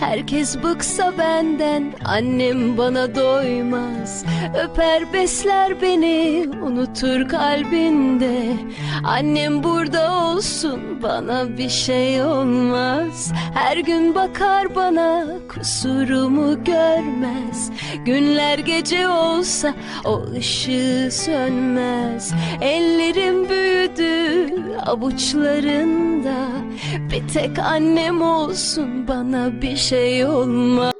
Herkes bıksa benden annem bana doymaz. Öper besler beni unutur kalbinde. Annem burada olsun bana bir şey olmaz Her gün bakar bana kusurumu görmez. Günler gece olsa o ışığı sönmez. Ellerim büyüdü avuçlarında. Bir tek annem olsun bana bir şey olmaz